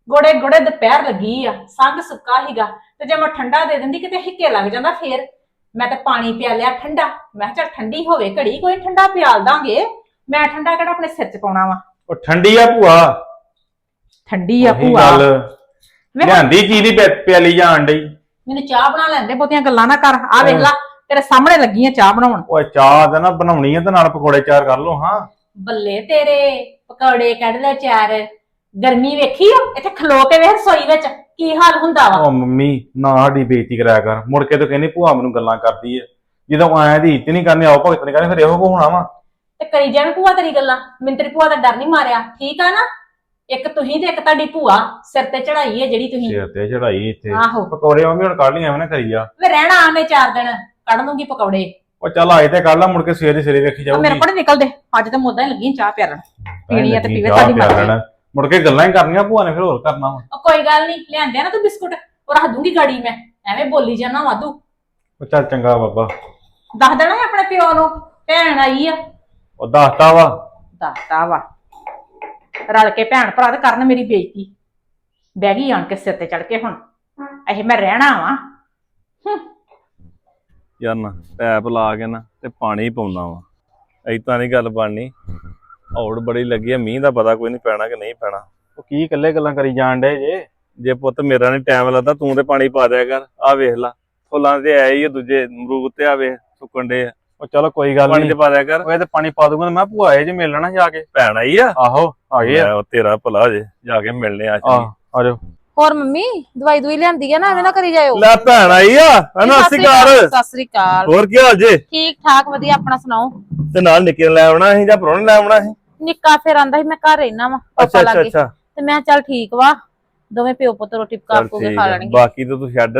ਗੋੜੇ ਗੋੜੇ ਦੁਪਹਿਰ ਲੱਗੀ ਆ ਸੰਗ ਸੁੱਕਾ ਹੀਗਾ ਤੇ ਜੇ ਮੈਂ ਠੰਡਾ ਦੇ ਦਿੰਦੀ ਕਿਤੇ ਹਿੱਕੇ ਲੱਗ ਜਾਂਦਾ ਫੇਰ। ਮੈਂ ਤੇ ਪਾਣੀ ਪਿਆ ਲਿਆ ਠੰਡਾ ਮੈਂ ਕਿਹਾ ਚੱਲ ਠੰਡੀ ਹੋਵੇ ਘੜੀ ਕੋਈ ਠੰਡਾ ਪਿਆਲ ਦਾਂਗੇ। ਮੈਂ ਠੰਡਾ ਕਿਹੜਾ ਆਪਣੇ ਸਿਰ 'ਚ ਪਾਉਣਾ ਵਾ? ਉਹ ਠੰਡੀ ਆ ਭੂਆ। ਠੰਡੀ ਆ ਉਹੀ ਭੂਆ। ਗੱਲ। ਲਿਆਂਦੀ ਚੀਜ਼ ਦੀ ਪਿਆਲੀ ਜਾਣ ਡਈ। ਮੈਨੂੰ ਚਾਹ ਬਣਾ ਲੈਂਦੇ ਬਹੁਤੀਆਂ ਗੱਲਾਂ ਨਾ ਕਰ। ਆ ਵੇਖ ਲਾ ਤੇਰੇ ਸਾਹਮਣੇ ਲੱਗੀ ਆ ਚਾਹ ਬਣਾਉਣ। ਓਏ ਚਾਹ ਤੇ ਨਾ ਬਣਾਉਣੀ ਆ ਤੇ ਨਾਲ ਪਕੌੜੇ ਚਾਰ ਕਰ ਲਓ ਹਾਂ। ਬੱਲੇ ਤੇਰੇ ਪਕੌੜੇ ਕੱਢ ਲੈ ਚਾਰ। ਗਰਮੀ ਵੇਖੀ ਆ ਇੱਥੇ ਖਲੋ ਕੇ ਵੇਖ ਰਸੋਈ ਵਿੱਚ ਕੀ ਹਾਲ ਹੁੰਦਾ ਵਾ। ਉਹ ਮੰਮੀ ਨਾ ਸਾਡੀ ਬੇਇੱਜ਼ਤੀ ਕਰਾਇਆ ਕਰ। ਮੁੜ ਕੇ ਤੂੰ ਕਹਿੰਦੀ ਭੂਆ ਮੈਨੂੰ ਗੱਲਾਂ ਕਰਦੀ ਐ ਜਦੋਂ ਆਇਆ ਦੀ ਇੱਜ਼ਤ ਨਹੀਂ ਕਰਨੀ ਆਓ ਭਗਤ ਨਹੀਂ ਕਰਨੀ ਫਿਰ ਇਹੋ ਕੋ ਹੋਣਾ ਵਾ। ਤੇ ਕਰੀ ਜਾਣ ਭੂਆ ਤੇਰੀ ਗੱਲਾਂ। ਮੈਨੂੰ ਤੇਰੀ ਭੂਆ ਦਾ ਡਰ ਨਹੀਂ ਮਾਰਿਆ। ਠੀਕ ਆ ਨਾ? ਇੱਕ ਤੁਸੀਂ ਤੇ ਇੱਕ ਤੁਹਾਡੀ ਭੂਆ ਸਿਰ ਤੇ ਚੜਾਈ ਹੈ ਜਿਹੜੀ ਤੁਸੀਂ। ਸਿਰ ਤੇ ਚੜਾਈ ਇੱਥੇ। ਆਹੋ। ਪਕੌੜੇ ਮੰਮੀ ਹੁਣ ਕੱਢ ਲਈ ਐਵੇਂ ਨਾ ਕਰੀ ਜਾ ਵੇ ਰਹਿਣਾ ਆਨੇ ਚਾਰ ਦਿਨ ਕੱਢ ਲੂੰਗੀ ਪਕੌੜੇ। ਉਹ ਚੱਲ ਆਏ ਤੇ ਕੱਢ ਲਾ ਮੁੜ ਕੇ ਸਵੇਰੇ ਸਵੇਰੇ ਵੇਖੀ ਆ ਮੇਰੇ ਜਾਊਗੀ। ਕੋਲ ਨੀ ਨਿਕਲਦੇ ਅੱਜ ਤਾਂ ਮੁੱਦਾ ਹੀ ਲੱਗੀ ਚਾਹ ਪਿਆਰਨ। ਪੀਣੀ ਆ ਤੇ ਪੀਵੇ ਤੁਹਾਡੀ ਮਰਜ਼ੀ। ਮੁੜ ਕੇ ਗੱਲਾਂ ਹੀ ਕਰਨੀਆਂ ਭੂਆ ਨੇ ਫਿਰ ਹੋਰ ਕਰਨਾ ਵਾ। ਉਹ ਕੋਈ ਗੱਲ ਨਹੀਂ ਲਿਆਂਦੇ ਨਾ ਤੂੰ ਬਿਸਕੁਟ ਉਹ ਰੱਖ ਦੂੰਗੀ ਗਾੜੀ ਮੈਂ। ਐਵੇਂ ਬੋਲੀ ਜਾਣਾ ਵਾਧੂ। ਉਹ ਚੱਲ ਚੰਗਾ ਬਾਬਾ। ਦੱਸ ਦੇਣਾ ਆਪਣੇ ਪਿਓ ਨੂੰ ਭੈਣ ਆਈ ਆ। ਉਹ ਦੱਸਤਾ ਵਾ। ਦੱਸਦਾ ਵਾ। ਰਲ ਕੇ ਭੈਣ ਭਰਾ ਤੇ ਕਰਨ ਮੇਰੀ ਬੇਇੱਜ਼ਤੀ। ਬਹਿ ਗਈ ਆਣ ਕੇ ਸਿਰ ਤੇ ਚੜ ਕੇ ਹੁਣ। ਇਹ ਮੈਂ ਰਹਿਣਾ ਵਾ। ਯਾਰ ਨਾ ਪੈਪ ਲਾ ਕੇ ਨਾ ਤੇ ਪਾਣੀ ਪਾਉਣਾ ਵਾ। ਐਤਾਂ ਨਹੀਂ ਗੱਲ ਬਣਨੀ। ਔੜ ਬੜੀ ਲੱਗੀ ਆ ਮੀਂਹ ਦਾ ਪਤਾ ਕੋਈ ਨਹੀਂ ਪੈਣਾ ਕਿ ਨਹੀਂ ਪੈਣਾ। ਉਹ ਕੀ ਇਕੱਲੇ ਗੱਲਾਂ ਕਰੀ ਜਾਣ ਡੇ ਜੇ? ਜੇ ਪੁੱਤ ਮੇਰਾ ਨਹੀਂ ਟਾਈਮ ਲੱਗਦਾ ਤੂੰ ਤੇ ਪਾਣੀ ਪਾ ਦਿਆ ਕਰ। ਆ ਵੇਖ ਲਾ। ਫੁੱਲਾਂ ਤੇ ਆਏ ਹੀ ਆ ਦੂਜੇ ਅਮਰੂਦ ਤੇ ਆ ਵੇਖ ਸੁੱਕਣ ਦੇ ਉਹ ਚਲੋ ਕੋਈ ਗੱਲ ਪਾਣੀ ਨਹੀਂ ਤੇ ਪਾ ਦਿਆ ਕਰ। ਉਹ ਇਹ ਤੇ ਪਾਣੀ ਪਾ ਦੂੰਗਾ ਤੇ ਮੈਂ ਭੂਆ ਆਏ ਜੇ ਮਿਲ ਲੈਣਾ ਜਾ ਕੇ। ਭੈਣ ਆਈ ਆ? ਆਹੋ ਆ ਗਏ ਆ। ਲੈ ਉਹ ਤੇਰਾ ਭਲਾ ਜੇ ਜਾ ਕੇ ਮਿਲਨੇ ਆ ਆਹ, ਆ ਜਾਓ। ਹੋਰ ਮੰਮੀ ਦਵਾਈ ਦਵਾਈ ਲਿਆਂਦੀ ਆ ਨਾ ਐਵੇਂ ਨਾ ਕਰੀ ਜਾਇਓ। ਲੈ ਭੈਣ ਆਈ ਆ ਹਨਾ ਸਤਿ ਸ੍ਰੀ ਸਿਕਾਰ ਸਤਿ ਸ੍ਰੀ ਅਕਾਲ। ਹੋਰ ਕੀ ਹਾਲ ਜੇ? ਠੀਕ ਠਾਕ ਵਧੀਆ ਆਪਣਾ ਸੁਣਾਓ? ਤੇ ਨਾਲ ਨਿੱਕੇ ਨੂੰ ਲੈ ਆਉਣਾ ਸੀ ਜਾਂ ਪਰੋਣੇ ਲੈ ਆਉਣਾ ਸੀ? ਨਿੱਕਾ ਫਿਰ ਆਂਦਾ ਸੀ ਮੈਂ ਘਰ ਰਹਿਣਾ ਵਾ ਅੱਛਾ ਅੱਛਾ ਲਾਗੇ। ਅੱਛਾ। ਤੇ ਮੈਂ ਕਿਹਾ ਚੱਲ ਠੀਕ ਵਾ ਦੋਵੇਂ ਪਿਓ ਪੁੱਤ ਰੋਟੀ ਪਕਾ ਚੱਲ ਠੀਕ ਖਾ ਆ। ਲੈਣਗੇ। ਬਾਕੀ ਤਾਂ ਤੂੰ ਛੱਡ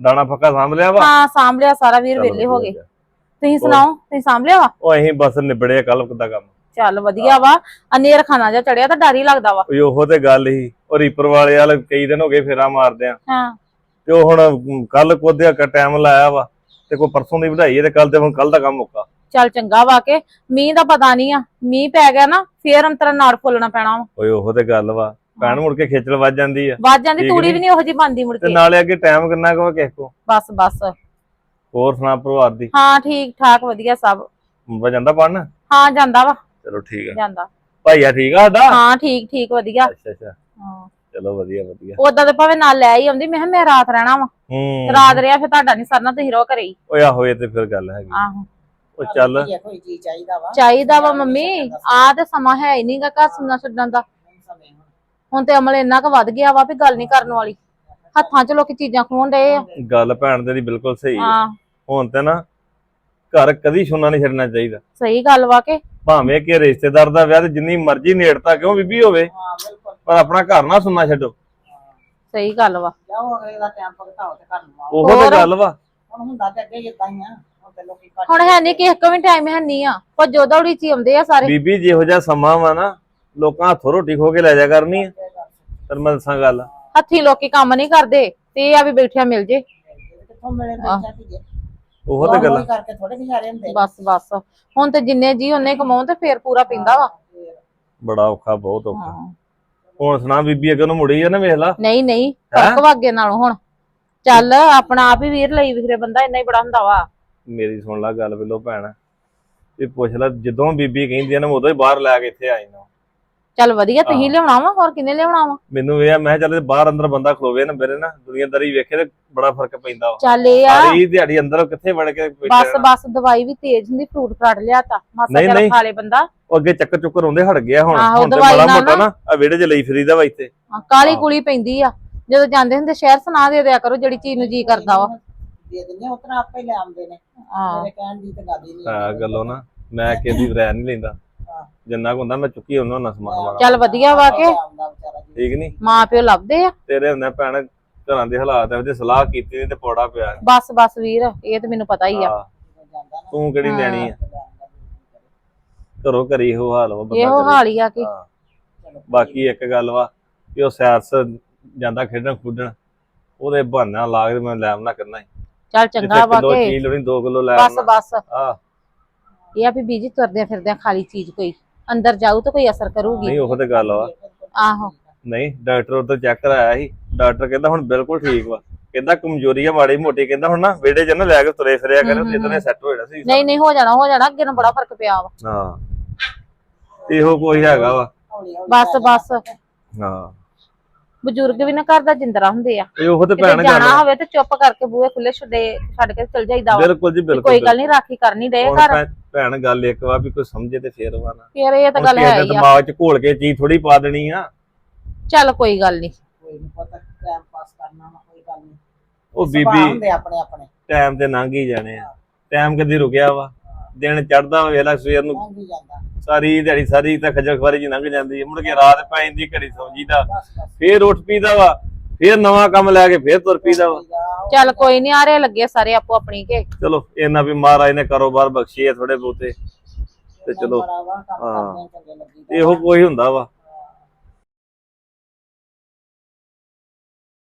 ਦਾਣਾ ਫੱਕਾ ਸਾਂਭ ਲਿਆ ਵਾ? ਹਾਂ ਸਾਂਭ ਲਿਆ ਸਾਰਾ ਵੀਰ ਚੱਲ ਵਿਹਲੇ ਹੋ ਗਏ। ਵਧੀਆ। ਤੁਸੀਂ ਸੁਣਾਓ ਤੁਸੀਂ ਸਾਂਭ ਲਿਆ ਵਾ? ਉਹ ਅਸੀਂ ਬਸ ਨਿਬੜੇ ਕੱਲ ਦਾ ਕੰਮ। ਚੱਲ ਵਧੀਆ ਵਾ ਅਨੇਰ ਖਾਣਾ ਜਾਂ ਚੜਿਆ ਤਾਂ ਡਰ ਹੀ ਲੱਗਦਾ ਵਾ। ਓਏ ਉਹੋ ਤੇ ਗੱਲ ਹੀ ਉਹ ਰੀਪਰ ਵਾਲੇ ਵਾਲ ਕਈ ਦਿਨ ਹੋ ਗਏ ਫੇਰਾ ਮਾਰਦੇ ਆ ਹਾਂ। ਤੇ ਉਹ ਹੁਣ ਕੱਲ ਕੋਦਿਆ ਕ ਟਾਈਮ ਲਾਇਆ ਵਾ ਤੇ ਕੋਈ ਪਰਸੋਂ ਦੀ ਵਧਾਈ ਹੈ ਤੇ ਕੱਲ ਤੇ ਹੁਣ ਕੱਲ ਦਾ ਕੰਮ ਮੁੱਕਾ ਚੱਲ ਚੰਗਾ ਵਾ ਕੇ ਮੀਂਹ ਦਾ ਪਤਾ ਨਹੀਂ ਆ ਮੀਂਹ ਪੈ ਗਿਆ ਨਾ ਫੇਰ ਅੰਤਰ ਨਾੜ ਫੁੱਲਣਾ ਪੈਣਾ ਵਾ। ਓਏ ਉਹੋ ਤੇ ਗੱਲ ਵਾ ਭੈਣ ਮੁੜ ਕੇ ਖੇਚਲ ਵੱਜ ਜਾਂਦੀ ਆ। ਵੱਜ ਜਾਂਦੀ ਤੂੜੀ? ਵੀ ਨਹੀਂ ਉਹੋ ਜੀ ਬੰਦੀ ਮੁੜ ਤੇ ਕੇ। ਨਾਲੇ ਅੱਗੇ ਟਾਈਮ ਕਿੰਨਾ ਕੁ ਕਿਸ ਕੋ ਬਸ ਬਸ। ਹੋਰ ਸੁਣਾ ਪਰਿਵਾਰ ਦੀ? ਹਾਂ ਠੀਕ ਠਾਕ ਵਧੀਆ ਸਭ। ਮੁੰਡਾ ਜਾਂਦਾ ਪੜਨ ਹਾਂ ਜਾਂਦਾ ਵਾ। ਚਲੋ ਠੀਕ ਆ। ਜਾਂਦਾ। ਭਾਈਆ ਠੀਕ ਆ ਸਾਡਾ? ਹਾਂ ਠੀਕ ਠੀਕ ਵਧੀਆ। ਅੱਛਾ ਅੱਛਾ। ਹਾਂ। ਚਲੋ ਵਧੀਆ ਵਧੀਆ। ਉਦਾਂ ਤੇ ਭਾਵੇਂ ਨਾਲ ਲੈ ਹੀ ਆਉਂਦੀ ਮੈਂ ਕਿਹਾ ਮੈਂ ਰਾਤ ਰਹਿਣਾ ਵਾ। ਹੂੰ। ਰਾਤ ਰਿਹਾ ਫਿਰ ਤੁਹਾਡਾ ਨਹੀਂ ਸਰਨਾ ਤੁਸੀਂ ਰੋ ਘਰੇ ਹੀ। ਓਏ ਆਹੋ ਇਹ ਤੇ ਫਿਰ ਗੱਲ ਹੈਗੀ। ਆਹੋ। ਉਹ ਚੱਲ। ਕੋਈ ਚਾਹੀਦਾ ਵਾ। ਚਾਹੀਦਾ ਵਾ ਮੰਮੀ। ਆ ਤੇ ਸਮਾਂ ਹੈ ਹੀ ਨਹੀਂਗਾ ਘਰ ਸੁਣਨਾ ਛੱਡਣ ਦਾ। ਹੁਣ ਤੇ ਅਮਲ ਇੰਨਾ ਕੁ ਵੱਧ ਗਿਆ ਵਾ ਵੀ ਗੱਲ ਨਹੀਂ ਕਰਨ ਵਾਲੀ। ਹੱਥਾਂ 'ਚ ਲੋਕੀ ਚੀਜ਼ਾਂ ਖੋਣ ਡਏ ਆ। ਗੱਲ ਭੈਣ ਤੇਰੀ ਬਿਲਕੁਲ ਸਹੀ ਹਾਂ। ਹੁਣ ਤੇ ਨਾ ਘਰ ਕਦੀ ਸੁਣਨਾ ਨਹੀਂ ਛੱਡਣਾ ਚਾਹੀਦਾ। ਸਹੀ ਗੱਲ ਵਾ ਕੇ? ਭਾਵੇਂ ਕਿ ਰਿਸ਼ਤੇਦਾਰ ਦਾ ਵਿਆਹ ਤੇ ਜਿੰਨੀ ਮਰਜ਼ੀ ਨੇੜਤਾ ਕਿਉਂ ਬੀਬੀ ਹੋਵੇ ਪਰ ਆਪਣਾ ਘਰ ਨਾ ਸੁਣਨਾ ਛੱਡੋ। ਸਹੀ ਗੱਲ ਵਾ। ਜਾਓ ਅਗਲੇ ਦਾ ਟਾਈਮ ਭਗਤਾਓ ਤੇ ਘਰ ਨੂੰ ਆਓ। ਉਹੋ ਤੇ? ਗੱਲ ਵਾ। ਹੁਣ ਹੁੰਦਾ ਤੇ ਅੱਗੇ ਇਦਾਂ ਹੀ ਆ। ਹੁਣ ਤੇ ਲੋਕੀ ਘੱਟ ਹੁਣ ਹੈ ਨਹੀਂ ਕਿਸੇ ਕੋ ਵੀ ਟਾਈਮ ਹੈ ਨਹੀਂ ਆ। ਭੱਜੋ ਦੌੜੀ ਚ ਆਉਂਦੇ ਆ ਸਾਰੇ। ਬੀਬੀ ਜਿਹੋ ਜਿਹਾ ਸਮਾਂ ਵਾ ਨਾ ਲੋਕਾਂ ਹੱਥੋਂ ਰੋਟੀ ਖੋ ਕੇ ਲੈ ਜਾ ਕਰਨੀ ਆ। ਤੈਨੂੰ ਮੈਂ ਦੱਸਾਂ ਗੱਲ। ਹੱਥੀ ਲੋਕੀ ਕੰਮ ਨਹੀਂ ਕਰਦੇ ਤੇ ਇਹ ਆ ਵੀ ਬੈਠਿਆ ਮਿਲ ਜੇ। ਕਿੱਥੋਂ ਮਿਲੇ ਬੈਠਾ ਧੀਏ ਉਹੋ ਤੇ ਗੱਲ। ਕਰਕੇ ਥੋੜੇ ਗੁਜ਼ਾਰੇ ਹੁੰਦੇ। ਬਸ ਬਸ। ਹੁਣ ਤੇ ਜਿੰਨੇ ਜੀ ਉਹਨੇ ਕਮਾਉਣ ਤੇ ਫੇਰ ਪੂਰਾ ਪਿੰਦਾ ਵਾ। ਬੜਾ ਔਖਾ ਬਹੁਤ ਔਖਾ। ਹੁਣ ਸੁਣਾ ਬੀਬੀ ਅੱਗੇ ਨੂੰ ਮੁੜੀ ਆ ਨਾ ਵੇਖ ਲਾ। ਨਹੀਂ ਨਹੀਂ ਫ਼ਰਕ ਵਾ ਅੱਗੇ ਨਾਲੋਂ ਹੁਣ। ਚੱਲ ਆਪਣਾ ਆਪ ਹੀ ਵੀਰ ਲਈ ਵਿਖਰੇ ਬੰਦਾ ਇੰਨਾ ਹੀ ਬੜਾ ਹੁੰਦਾ ਵਾ। ਮੇਰੀ ਸੁਣ ਲੈ ਗੱਲ ਪਹਿਲੋਂ ਭੈਣ। ਇਹ ਪੁੱਛ ਲੈ ਜਦੋਂ ਬੀਬੀ ਕਹਿੰਦੀ ਆ ਨਾ ਮੈਂ ਉਦੋਂ ਹੀ ਬਾਹਰ ਲੈ ਕੇ ਇੱਥੇ ਆਈ ਨਾ ਚੱਲ ਵਧੀਆ ਤੁਸੀਂ ਹਾਂ। ਲਿਆਉਣਾ ਵਾ? ਹੋਰ ਕਿੰਨੇ ਲਿਆਉਣਾ ਵਾ? ਮੈਨੂੰ ਇਹ ਆ ਮੈਂ ਕਿਹਾ ਚੱਲ ਬਾਹਰ ਅੰਦਰ ਬੰਦਾ ਖਲੋਵੇ ਨਾ ਮੇਰੇ ਨਾ ਦੁਨੀਆਦਾਰੀ ਵੇਖੇ ਤੇ ਬੜਾ ਫ਼ਰਕ ਪੈਂਦਾ ਵਾ। ਚੱਲ ਇਹ ਆ। ਸਾਰੀ ਦਿਹਾੜੀ ਅੰਦਰ ਕਿੱਥੇ ਵੜ ਕੇ ਬੈਠੇ ਬਸ ਰਹਿਣਾ। ਬਸ ਦਵਾਈ ਵੀ ਤੇਜ਼ ਹੁੰਦੀ ਫਰੂਟ ਫਰਾਟ ਲਿਆਤਾ। ਮਾਸਾ ਨਹੀਂ। ਖਾ ਲੇ ਬੰਦਾ। ਉਹ ਅੱਗੇ ਚੱਕਰ ਚੁੱਕਰ ਹੁੰਦੇ ਹਟ ਗਿਆ ਹੁਣ ਆਹੋ, ਹੁਣ ਤੇ ਦਵਾਈ ਬੜਾ ਨਾਲ ਮੋਟਾ ਨਾ- ਆ ਵਿਹੜੇ 'ਚ ਲਈ ਫਰੀਦਾ ਵਾ ਇੱਥੇ। ਹਾਂ, ਕਾਲੀ ਹਾਂ। ਕੁਲੀ ਪੈਂਦੀ ਆ। ਜਦੋਂ ਜਾਂਦੇ ਹੁੰਦੇ ਸ਼ਹਿਰ ਸੁਣਾ ਦੇ ਦਿਆ ਕਰੋ ਜਿਹੜੀ ਚੀਜ਼ ਨੂੰ ਜੀ ਕਰਦਾ ਵਾ। ਦੇ ਦਿੰਦੇ ਉਤਰਾ ਆਪੇ ਲੈ ਆਉਂਦੇ ਨੇ। ਹਾਂ। ਮੇਰੇ ਕਹਿਣ ਦੀ ਤੇ ਗੱਲ ਹੀ ਨਹੀਂ ਆ ਗੱਲੋਂ ਨਾ ਮੈਂ ਕਿਸੇ ਦੀ ਰਹਿ ਨਹੀਂ ਲੈਂਦਾ। ਹਾਂ। ਜਿੰਨਾ ਕੁ ਹੁੰਦਾ ਮੈਂ ਚੁੱਕੀ ਉਹਨਾਂ ਨਾਲ ਸਮਾਨ ਵਾਲਾ। ਚੱਲ ਵਧੀਆ ਵਾ ਕੇ। ਆਉਂਦਾ ਵਿਚਾਰਾ ਜੀ ਠੀਕ ਨਹੀਂ ਮਾਂ ਪਿਓ ਲੱਭਦੇ ਆ। ਤੇਰੇ ਹੁੰਦੇ ਭੈਣ ਘਰਾਂ ਦੇ ਹਾਲਾਤ ਇਹੋ ਜਿਹੇ ਸਲਾਹ ਕੀਤੀ ਨਹੀਂ ਤੇ ਪੌੜਾ ਪਿਆ। ਬਸ ਬਸ ਵੀਰ ਇਹ ਤੇ ਮੈਨੂੰ ਪਤਾ ਹੀ ਆ। ਹਾਂ, ਜਾਂਦਾ ਨਾ ਤੂੰ ਕਿਹੜੀ। ਲੈਣੀ ਆ? ਘਰੋਂ ਘਰੀ ਇਹੋ ਹਾਲ ਵਾ ਬੰਦਾ ਇਹੋ। ਹਾਲ ਹੀ ਆ ਕਿ। ਹਾਂ। ਬਾਕੀ ਇੱਕ ਗੱਲ ਵਾ ਕਿ ਉਹ ਸੈਰਸ ਜਾਂਦਾ ਖੇਡਣ ਖੁੱਡਣ ਉਹਦੇ ਬਹਾਨਾ ਲਾ ਕੇ ਮੈਂ ਲੈ ਆਉਣਾ ਕਰਨਾ ਹੀ ਚੱਲ ਚੰਗਾ ਵਾ ਕਿਲੋ ਕੇ। ਚੀਜ਼ ਲੋਣੀ 2 ਕਿਲੋ ਲੈ ਬਸ ਆਉਣਾ ਬਸ। ਆ ਇਹ ਆ ਵੀ ਬੀਜੀ ਤੁਰਦਿਆਂ ਫਿਰਦਿਆਂ ਖਾਲੀ ਚੀਜ਼ ਕੋਈ। ਅੰਦਰ ਜਾਊ ਤਾਂ ਕੋਈ ਅਸਰ ਕਰੂਗੀ। ਨਹੀਂ ਉਹ ਤੇ ਗੱਲ ਵਾ। ਆਹੋ। ਨਹੀਂ ਡਾਕਟਰ ਉਧਰ ਚੈੱਕ ਕਰਾਇਆ ਸੀ। ਡਾਕਟਰ ਕਹਿੰਦਾ ਹੁਣ ਬਿਲਕੁਲ ਠੀਕ ਵਾ। ਕਹਿੰਦਾ ਕਮਜ਼ੋਰੀ ਆ ਮਾੜੀ ਮੋਟੀ। ਕਹਿੰਦਾ ਹੁਣ ਨਾ ਵਿਹੜੇ 'ਚ ਨਾ ਲੈ ਕੇ ਤੁਰੇ ਫਿਰਿਆ ਕਰੋ ਹਮ, ਜਿੱਦਨੇ ਸੈੱਟ ਹੋ ਜਾਣਾ ਸੀ। ਨਹੀਂ ਨਹੀਂ ਹੋ ਜਾਣਾ ਹੋ ਜਾਣਾ। ਅੱਗੇ ਨੂੰ ਬੜਾ ਫ਼ਰਕ ਪਿਆ ਵਾ। ਹਾਂ। ਤੇ ਇਹੋ ਕੋਈ ਹੈਗਾ ਵਾ। ਬਸ ਬਸ। ਹਾਂ। ਬਜ਼ੁਰਗ ਵੀ ਨਾ ਘਰ ਦਾ ਜਿੰਦਰਾ ਹੁੰਦੇ ਆ। ਤੇ ਉਹ ਤੇ ਭੈਣ ਜਾਣਾ ਹੋਵੇ ਤੇ ਚੁੱਪ ਕਰਕੇ ਬੂਹੇ ਖੁੱਲੇ ਛੱਡੇ ਛੱਡ ਕੇ ਚਲ ਜਾਈਦਾ ਵਾ। ਬਿਲਕੁਲ ਜੀ ਬਿਲਕੁਲ ਕੋਈ ਗੱਲ ਨਹੀਂ ਰਾਖੀ ਕਰਨੀ ਡੇ ਹੁਣ ਘਰ। ਭੈਣ- ਭੈਣ ਗੱਲ ਇੱਕ ਵਾ ਵੀ ਕੋਈ ਸਮਝੇ ਤੇ ਫੇਰ ਵਾ ਨਾ। ਫੇਰ ਇਹ ਤਾਂ ਗੱਲ ਹੈ ਹੀ ਆ। ਦਿਮਾਗ 'ਚ ਘੋਲ ਕੇ ਚੀਜ਼ ਥੋੜੀ ਪਾ ਦੇਣੀ ਆ। ਚੱਲ ਕੋਈ ਗੱਲ ਨਹੀਂ। ਕੋਈ ਨਹੀਂ ਪਤਾ ਟਾਈਮ ਪਾਸ ਕਰਨਾ ਵਾ ਕੋਈ ਗੱਲ ਨਹੀਂ। ਉਹ ਸੁਭਾਅ ਬੀਬੀ ਹੁੰਦੇ ਆਪਣੇ ਆਪਣੇ। ਟਾਈਮ ਤੇ ਲੰਘ ਹੀ ਜਾਣੇ ਆ। ਟਾਈਮ ਕਦੀ ਰੁਕਿਆ ਵਾ। ਦਿਨ ਚੜਦਾ ਵੇਲਾ ਸਵੇਰ ਨੂੰ ਲੰਘ ਹੀ ਜਾਂਦਾ। ਸਾਰੀ ਦਿਹਾੜੀ ਸਾਰੀ ਤਾਂ ਖੱਜਲ ਖਵਾਰੀ ਜੀ ਲੰਘ ਜਾਂਦੀ ਹੈ ਮੁੜ ਕੇ ਰਾਤ ਪੈ ਜਾਂਦੀ ਘੜੀ ਸੌਂ ਜੀਦਾ ਬਸ ਬਸ। ਫੇਰ ਉੱਠ ਪੀਦਾ ਵਾ। ਫੇਰ ਨਵਾਂ ਕੰਮ ਲੈ ਕੇ ਫੇਰ ਤੁਰ ਪੀਦਾ ਵਾ। ਚੱਲ ਕੋਈ ਨਹੀਂ ਆਰੇ ਲੱਗੇ ਸਾਰੇ ਆਪੋ ਆਪਣੀ ਕੇ। ਚਲੋ ਇਹਨਾਂ ਵੀ ਮਹਾਰਾਜ ਨੇ ਕਾਰੋਬਾਰ ਬਖਸ਼ੇ ਆ ਥੋੜੇ ਬਹੁਤੇ। ਤੇ ਚਲੋ ਹਾਂ। ਇਹੋ ਕੋਈ ਹੁੰਦਾ ਵਾ।